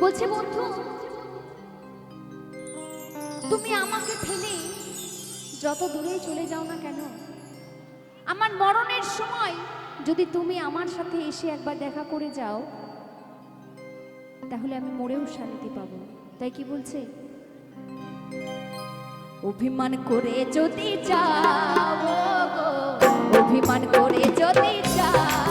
বলছে বন্ধু তুমি আমাকে ফেলে যত দূরে চলে যাও না কেন? আমার মরণের সময় যদি তুমি আমার সাথে এসে একবার দেখা করে যাও তাহলে আমি মরেও শান্তি পাব। তাই কি বলছে? অভিমান করে যদি যাও অভিমান করে যদি যাও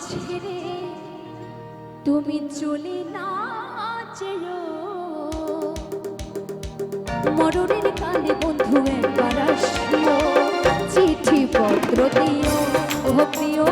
ছেড়ে তুমি চলে না চেরো মরণের কালে বন্ধু একবার আসিও চিঠি পত্র দিও প্রিয়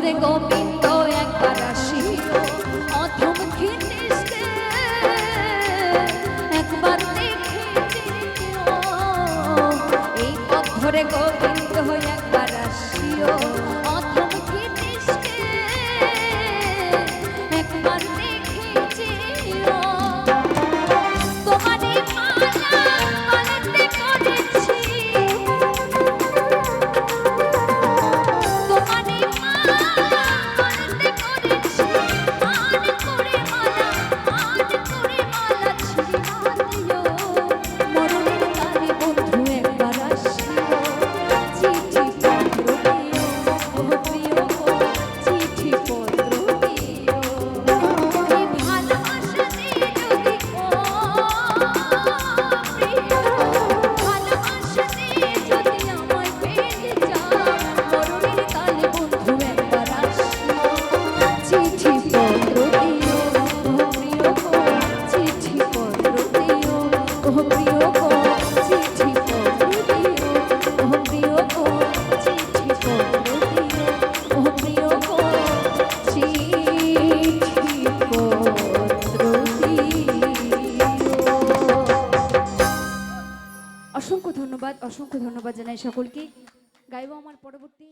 Gopi. ধন্যবাদ অসংখ্য ধন্যবাদ জানাই সকলকে। গাইব আমার পরবর্তী